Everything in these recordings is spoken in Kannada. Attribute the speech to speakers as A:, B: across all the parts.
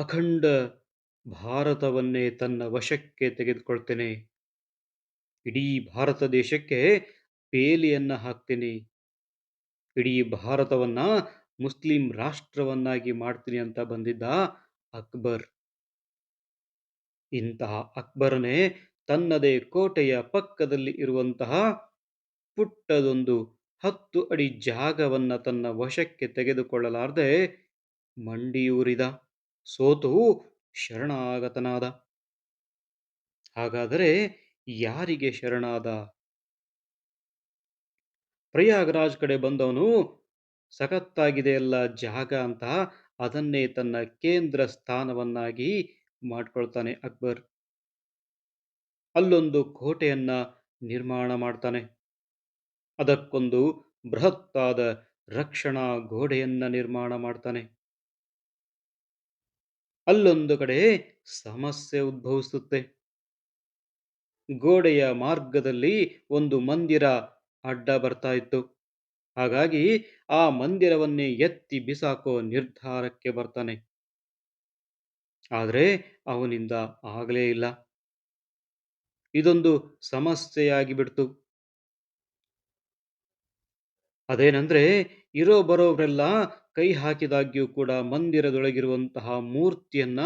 A: ಅಖಂಡ ಭಾರತವನ್ನೇ ತನ್ನ ವಶಕ್ಕೆ ತೆಗೆದುಕೊಳ್ತೇನೆ. ಇಡೀ ಭಾರತ ದೇಶಕ್ಕೆ ಪೇಲಿಯನ್ನ ಹಾಕ್ತೀನಿ. ಇಡೀ ಭಾರತವನ್ನ ಮುಸ್ಲಿಂ ರಾಷ್ಟ್ರವನ್ನಾಗಿ ಮಾಡ್ತೀನಿ ಅಂತ ಬಂದಿದ್ದ ಅಕ್ಬರ್. ಇಂತಹ ಅಕ್ಬರನೇ ತನ್ನದೇ ಕೋಟೆಯ ಪಕ್ಕದಲ್ಲಿ ಇರುವಂತಹ ಪುಟ್ಟದೊಂದು ಹತ್ತು ಅಡಿ ಜಾಗವನ್ನ ತನ್ನ ವಶಕ್ಕೆ ತೆಗೆದುಕೊಳ್ಳಲಾರದೆ ಮಂಡಿಯೂರಿದ. ಸೋತು ಶರಣಾಗತನಾದ. ಹಾಗಾದರೆ ಯಾರಿಗೆ ಶರಣಾದ? ಪ್ರಯಾಗರಾಜ್ ಕಡೆ ಬಂದವನು, ಸಖತ್ತಾಗಿದೆ ಎಲ್ಲ ಜಾಗ ಅಂತ ಅದನ್ನೇ ತನ್ನ ಕೇಂದ್ರ ಸ್ಥಾನವನ್ನಾಗಿ ಮಾಡ್ಕೊಳ್ತಾನೆ ಅಕ್ಬರ್. ಅಲ್ಲೊಂದು ಕೋಟೆಯನ್ನ ನಿರ್ಮಾಣ ಮಾಡ್ತಾನೆ. ಅದಕ್ಕೊಂದು ಬೃಹತ್ತಾದ ರಕ್ಷಣಾ ಗೋಡೆಯನ್ನ ನಿರ್ಮಾಣ ಮಾಡ್ತಾನೆ. ಅಲ್ಲೊಂದು ಕಡೆ ಸಮಸ್ಯೆ ಉದ್ಭವಿಸುತ್ತೆ. ಗೋಡೆಯ ಮಾರ್ಗದಲ್ಲಿ ಒಂದು ಮಂದಿರ ಅಡ್ಡ ಬರ್ತಾ ಇತ್ತು. ಹಾಗಾಗಿ ಆ ಮಂದಿರವನ್ನೇ ಎತ್ತಿ ಬಿಸಾಕೋ ನಿರ್ಧಾರಕ್ಕೆ ಬರ್ತಾನೆ. ಆದರೆ ಅವನಿಂದ ಆಗಲೇ ಇಲ್ಲ. ಇದೊಂದು ಸಮಸ್ಯೆಯಾಗಿ ಬಿಡ್ತು ಅದೇನಂದ್ರೆ ಇರೋ ಬರೋವರೆಲ್ಲ ಕೈ ಹಾಕಿದಾಗ್ಯೂ ಕೂಡ ಮಂದಿರದೊಳಗಿರುವಂತಹ ಮೂರ್ತಿಯನ್ನ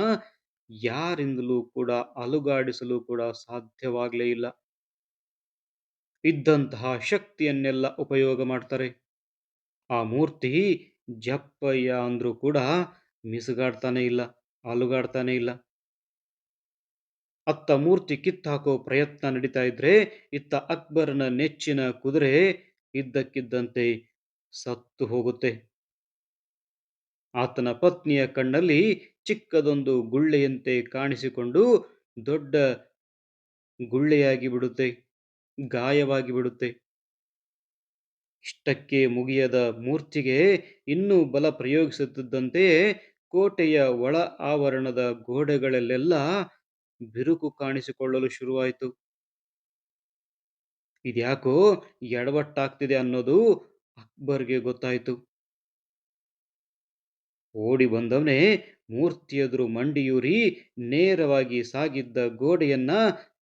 A: ಯಾರಿಂದಲೂ ಕೂಡ ಅಲುಗಾಡಿಸಲು ಕೂಡ ಸಾಧ್ಯವಾಗಲೇ ಇಲ್ಲ. ಇದ್ದಂತಹ ಶಕ್ತಿಯನ್ನೆಲ್ಲ ಉಪಯೋಗ ಮಾಡ್ತಾರೆ. ಆ ಮೂರ್ತಿ ಜಪ್ಪಯ್ಯ ಅಂದ್ರೂ ಕೂಡ ಮಿಸುಗಾಡ್ತಾನೆ ಇಲ್ಲ, ಅಲುಗಾಡ್ತಾನೆ ಇಲ್ಲ. ಅತ್ತ ಮೂರ್ತಿ ಕಿತ್ತಾಕೋ ಪ್ರಯತ್ನ ನಡೀತಾ ಇದ್ರೆ ಇತ್ತ ಅಕ್ಬರನ ನೆಚ್ಚಿನ ಕುದುರೆ ಇದ್ದಕ್ಕಿದ್ದಂತೆ ಸತ್ತು ಹೋಗುತ್ತೆ. ಆತನ ಪತ್ನಿಯ ಕಣ್ಣಲ್ಲಿ ಚಿಕ್ಕದೊಂದು ಗುಳ್ಳೆಯಂತೆ ಕಾಣಿಸಿಕೊಂಡು ದೊಡ್ಡ ಗುಳ್ಳೆಯಾಗಿ ಬಿಡುತ್ತೆ ಗಾಯವಾಗಿ ಬಿಡುತ್ತೆ ಇಷ್ಟಕ್ಕೆ ಮುಗಿಯದ ಮೂರ್ತಿಗೆ ಇನ್ನೂ ಬಲ ಪ್ರಯೋಗಿಸುತ್ತಿದ್ದಂತೆಯೇ ಕೋಟೆಯ ಒಳ ಆವರಣದ ಗೋಡೆಗಳಲ್ಲೆಲ್ಲ ಬಿರುಕು ಕಾಣಿಸಿಕೊಳ್ಳಲು ಶುರುವಾಯಿತು. ಇದ್ಯಾಕೋ ಎಡವಟ್ಟಾಗ್ತಿದೆ ಅನ್ನೋದು ಅಕ್ಬರ್ಗೆ ಗೊತ್ತಾಯಿತು. ಓಡಿ ಬಂದವನೇ ಮೂರ್ತಿಯೆದುರು ಮಂಡಿಯೂರಿ ನೇರವಾಗಿ ಸಾಗಿದ್ದ ಗೋಡೆಯನ್ನ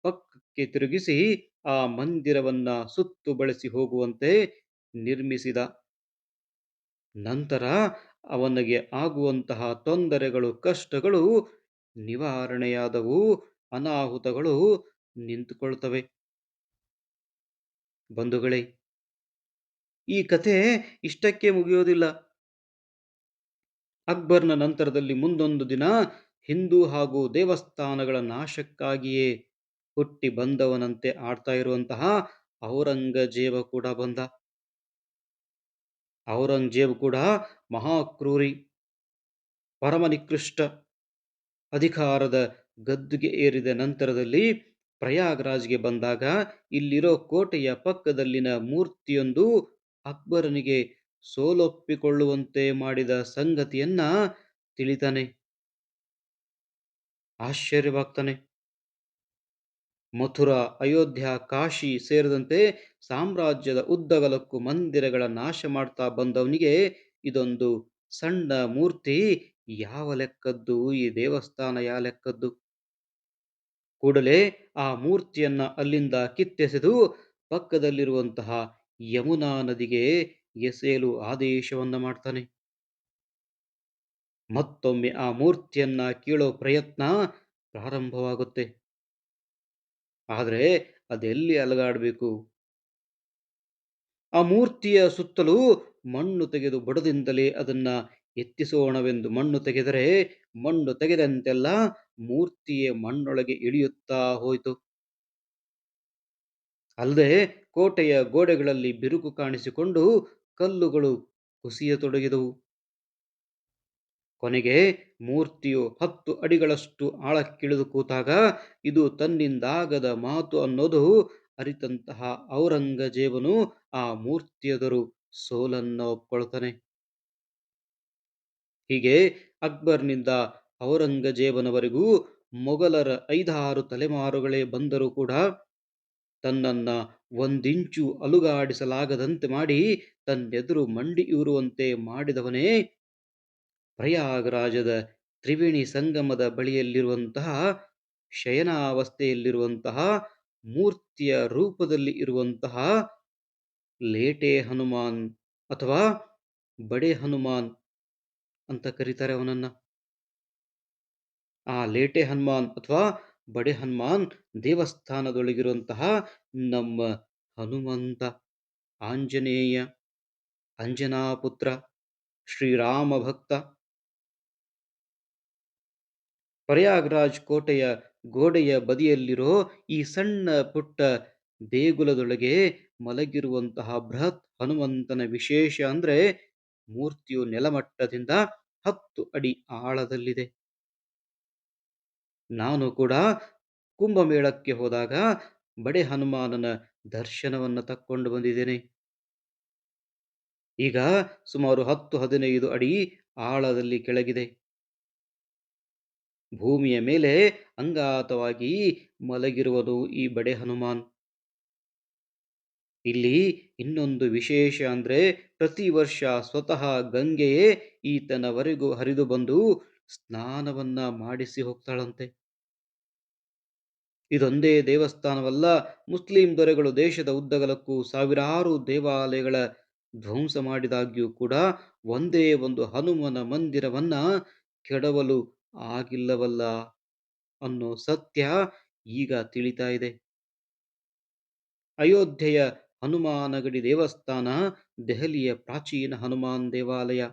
A: ಪಕ್ಕಕ್ಕೆ ತಿರುಗಿಸಿ ಆ ಮಂದಿರವನ್ನ ಸುತ್ತು ಬಳಸಿ ಹೋಗುವಂತೆ ನಿರ್ಮಿಸಿದ. ನಂತರ ಅವನಿಗೆ ಆಗುವಂತಹ ತೊಂದರೆಗಳು, ಕಷ್ಟಗಳು ನಿವಾರಣೆಯಾದವು, ಅನಾಹುತಗಳು ನಿಂತುಕೊಳ್ತವೆ. ಬಂಧುಗಳೇ ಈ ಕಥೆ ಇಷ್ಟಕ್ಕೆ ಮುಗಿಯೋದಿಲ್ಲ. ಅಕ್ಬರ್ನ ನಂತರದಲ್ಲಿ ಮುಂದೊಂದು ದಿನ ಹಿಂದೂ ಹಾಗೂ ದೇವಸ್ಥಾನಗಳ ನಾಶಕ್ಕಾಗಿಯೇ ಹುಟ್ಟಿ ಬಂದವನಂತೆ ಆಡ್ತಾ ಇರುವಂತಹ ಔರಂಗಜೇಬ ಕೂಡ ಬಂದ. ಔರಂಗಜೇಬ್ ಕೂಡ ಮಹಾಕ್ರೂರಿ ಪರಮ ನಿಕೃಷ್ಟ ಅಧಿಕಾರದ ಗದ್ದುಗೆ ಏರಿದ ನಂತರದಲ್ಲಿ ಪ್ರಯಾಗ್ರಾಜ್ಗೆ ಬಂದಾಗ ಇಲ್ಲಿರೋ ಕೋಟೆಯ ಪಕ್ಕದಲ್ಲಿನ ಮೂರ್ತಿಯೊಂದು ಅಕ್ಬರನಿಗೆ ಸೋಲೊಪ್ಪಿಕೊಳ್ಳುವಂತೆ ಮಾಡಿದ ಸಂಗತಿಯನ್ನ ತಿಳಿತಾನೆ. ಆಶ್ಚರ್ಯವಾಗ್ತಾನೆ. ಮಥುರಾ, ಅಯೋಧ್ಯ, ಕಾಶಿ ಸೇರಿದಂತೆ ಸಾಮ್ರಾಜ್ಯದ ಉದ್ದಗಲಕ್ಕೂ ಮಂದಿರಗಳ ನಾಶ ಮಾಡ್ತಾ ಬಂದವನಿಗೆ ಇದೊಂದು ಸಣ್ಣ ಮೂರ್ತಿ ಯಾವ ಲೆಕ್ಕದ್ದು? ಈ ದೇವಸ್ಥಾನ ಯಾವ ಲೆಕ್ಕದ್ದು? ಕೂಡಲೇ ಆ ಮೂರ್ತಿಯನ್ನ ಅಲ್ಲಿಂದ ಕಿತ್ತೆಸೆದು ಪಕ್ಕದಲ್ಲಿರುವಂತಹ ಯಮುನಾ ನದಿಗೆ ಎಸೆಯಲು ಆದೇಶವನ್ನ ಮಾಡ್ತಾನೆ. ಮತ್ತೊಮ್ಮೆ ಆ ಮೂರ್ತಿಯನ್ನ ಕೀಳೋ ಪ್ರಯತ್ನ ಪ್ರಾರಂಭವಾಗುತ್ತೆ. ಆದರೆ ಅದೆಲ್ಲಿ ಅಲಗಾಡಬೇಕು? ಆ ಮೂರ್ತಿಯ ಸುತ್ತಲೂ ಮಣ್ಣು ತೆಗೆದು ಬಡದಿಂದಲೇ ಅದನ್ನ ಎತ್ತಿಸೋಣವೆಂದು ಮಣ್ಣು ತೆಗೆದರೆ ಮಣ್ಣು ತೆಗೆದಂತೆಲ್ಲ ಮೂರ್ತಿಯೇ ಮಣ್ಣೊಳಗೆ ಇಳಿಯುತ್ತಾ ಹೋಯಿತು. ಅಲ್ಲದೆ ಕೋಟೆಯ ಗೋಡೆಗಳಲ್ಲಿ ಬಿರುಕು ಕಾಣಿಸಿಕೊಂಡು ಕಲ್ಲುಗಳು ಕುಸಿಯತೊಡಗಿದವು. ಕೊನೆಗೆ ಮೂರ್ತಿಯು ಹತ್ತು ಅಡಿಗಳಷ್ಟು ಆಳಕ್ಕಿಳಿದು ಕೂತಾಗ, ಇದು ತನ್ನಿಂದಾಗದ ಮಾತು ಅನ್ನೋದು ಅರಿತಂತಹ ಔರಂಗಜೇಬನು ಆ ಮೂರ್ತಿಯದರು ಸೋಲನ್ನ ಒಪ್ಕೊಳ್ತಾನೆ. ಹೀಗೆ ಅಕ್ಬರ್ನಿಂದ ಔರಂಗಜೇಬನವರೆಗೂ ಮೊಘಲರ ಐದಾರು ತಲೆಮಾರುಗಳೇ ಬಂದರೂ ಕೂಡ ತನ್ನನ್ನ ಒಂದಿಂಚು ಅಲುಗಾಡಿಸಲಾಗದಂತೆ ಮಾಡಿ ತನ್ನೆದುರು ಮಂಡಿಯೂರುವಂತೆ ಮಾಡಿದವನೇ ಪ್ರಯಾಗರಾಜದ ತ್ರಿವೇಣಿ ಸಂಗಮದ ಬಳಿಯಲ್ಲಿರುವಂತಹ ಶಯನಾವಸ್ಥೆಯಲ್ಲಿರುವಂತಹ ಮೂರ್ತಿಯ ರೂಪದಲ್ಲಿ ಇರುವಂತಹ ಲೇಟೆ ಹನುಮಾನ್ ಅಥವಾ ಬಡೆ ಹನುಮಾನ್ ಅಂತ ಕರೀತಾರೆ ಅವನನ್ನ. ಆ ಲೇಟೆ ಹನುಮಾನ್ ಅಥವಾ ಬಡೆ ಹನುಮಾನ್ ದೇವಸ್ಥಾನದೊಳಗಿರುವಂತಹ ನಮ್ಮ ಹನುಮಂತ ಆಂಜನೇಯ ಅಂಜನಾಪುತ್ರ ಶ್ರೀರಾಮ ಭಕ್ತ ಪ್ರಯಾಗ್ರಾಜ್ ಕೋಟೆಯ ಗೋಡೆಯ ಬದಿಯಲ್ಲಿರೋ ಈ ಸಣ್ಣ ಪುಟ್ಟ ದೇಗುಲದೊಳಗೆ ಮಲಗಿರುವಂತಹ ಬೃಹತ್ ಹನುಮಂತನ ವಿಶೇಷ ಅಂದ್ರೆ ಮೂರ್ತಿಯು ನೆಲಮಟ್ಟದಿಂದ ಹತ್ತು ಅಡಿ ಆಳದಲ್ಲಿದೆ. ನಾನು ಕೂಡ ಕುಂಭಮೇಳಕ್ಕೆ ಹೋದಾಗ ಬಡೆ ಹನುಮಾನನ ದರ್ಶನವನ್ನು ತಕ್ಕೊಂಡು ಬಂದಿದ್ದೇನೆ. ಈಗ ಸುಮಾರು ಹತ್ತು ಹದಿನೈದು ಅಡಿ ಆಳದಲ್ಲಿ ಕೆಳಗಿದೆ. ಭೂಮಿಯ ಮೇಲೆ ಅಂಗಾತವಾಗಿ ಮಲಗಿರುವುದು ಈ ಬಡೆ ಹನುಮಾನ್. ಇಲ್ಲಿ ಇನ್ನೊಂದು ವಿಶೇಷ ಅಂದ್ರೆ ಪ್ರತಿ ವರ್ಷ ಸ್ವತಃ ಗಂಗೆಯೇ ಈತನವರೆಗೂ ಹರಿದು ಬಂದು ಸ್ನಾನವನ್ನ ಮಾಡಿಸಿ ಹೋಗ್ತಾಳಂತೆ. ಇದೊಂದೇ ದೇವಸ್ಥಾನವಲ್ಲ, ಮುಸ್ಲಿಂ ದೊರೆಗಳು ದೇಶದ ಉದ್ದಗಲಕ್ಕೂ ಸಾವಿರಾರು ದೇವಾಲಯಗಳ ಧ್ವಂಸ ಮಾಡಿದಾಗ್ಯೂ ಕೂಡ ಒಂದೇ ಒಂದು ಹನುಮನ ಮಂದಿರವನ್ನ ಕೆಡವಲು ಆಗಿಲ್ಲವಲ್ಲ ಅನ್ನೋ ಸತ್ಯ ಈಗ ತಿಳಿತಾ ಇದೆ. ಅಯೋಧ್ಯೆಯ ಹನುಮಾನಗಡಿ ದೇವಸ್ಥಾನ, ದೆಹಲಿಯ ಪ್ರಾಚೀನ ಹನುಮಾನ್ ದೇವಾಲಯ.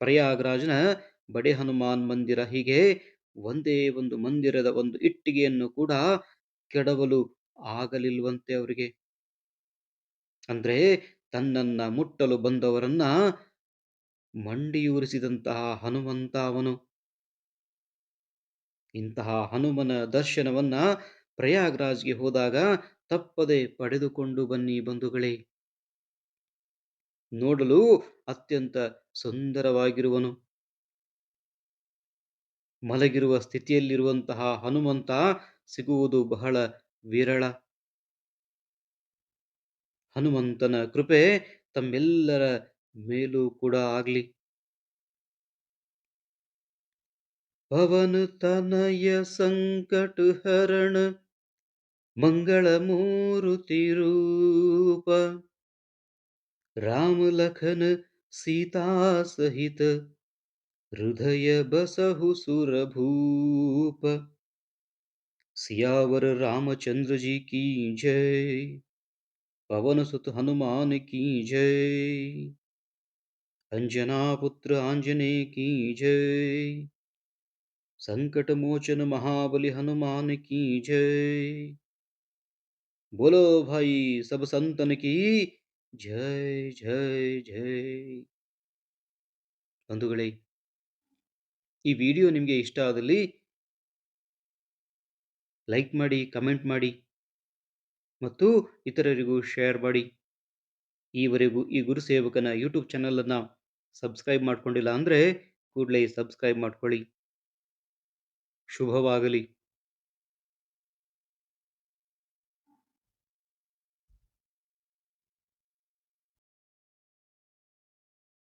A: ಪ್ರಯಾಗ್ರಾಜ್ನ ಬಡೆ ಹನುಮಾನ್ ಮಂದಿರ ಹೀಗೆ ಒಂದೇ ಒಂದು ಮಂದಿರದ ಒಂದು ಇಟ್ಟಿಗೆಯನ್ನು ಕೂಡ ಕೆಡವಲು ಆಗಲಿಲ್ವಂತೆ ಅವರಿಗೆ. ಅಂದ್ರೆ ತನ್ನನ್ನ ಮುಟ್ಟಲು ಬಂದವರನ್ನ ಮಂಡಿಯೂರಿಸಿದಂತಹ ಹನುಮಂತ ಅವನು. ಇಂತಹ ಹನುಮನ ದರ್ಶನವನ್ನ ಪ್ರಯಾಗ್ರಾಜ್ಗೆ ಹೋದಾಗ ತಪ್ಪದೆ ಪಡೆದುಕೊಂಡು ಬನ್ನಿ ಬಂಧುಗಳೇ. ನೋಡಲು ಅತ್ಯಂತ ಸುಂದರವಾಗಿರುವನು. ಮಲಗಿರುವ ಸ್ಥಿತಿಯಲ್ಲಿರುವಂತಹ ಹನುಮಂತ ಸಿಗುವುದು ಬಹಳ ವಿರಳ. ಹನುಮಂತನ ಕೃಪೆ ತಮ್ಮೆಲ್ಲರ ಮೇಲೂ ಕೂಡ ಆಗ್ಲಿ. ಪವನ ತನಯ ಸಂಕಟ ಹರಣ मङ्गलमूरुतिरूप रामलखन सीतासहित हृदय बसहु सुरभूप। सियावर रामचन्द्र जी की जय। पवनसुत हनुमान की जय। अञ्जनापुत्र आञ्जने की जय। संकट मोचन महाबली हनुमान की जय। बोलो भाई सब संतन की ಜೈ ಜೈ ಜೈ ಬಂಧುಗಳೇ ಈ ವಿಡಿಯೋ ನಿಮಗೆ ಇಷ್ಟ ಆದಲ್ಲಿ ಲೈಕ್ ಮಾಡಿ ಕಮೆಂಟ್ ಮಾಡಿ ಮತ್ತು ಇತರರಿಗೂ ಶೇರ್ ಮಾಡಿ ಈವರೆಗೂ ಈ ಗುರು ಸೇವಕನ ಯೂಟ್ಯೂಬ್ ಚಾನಲನ್ನು ಸಬ್ಸ್ಕ್ರೈಬ್ ಮಾಡ್ಕೊಂಡಿಲ್ಲ ಅಂದರೆ ಕೂಡಲೇ ಸಬ್ಸ್ಕ್ರೈಬ್ ಮಾಡ್ಕೊಳ್ಳಿ ಶುಭವಾಗಲಿ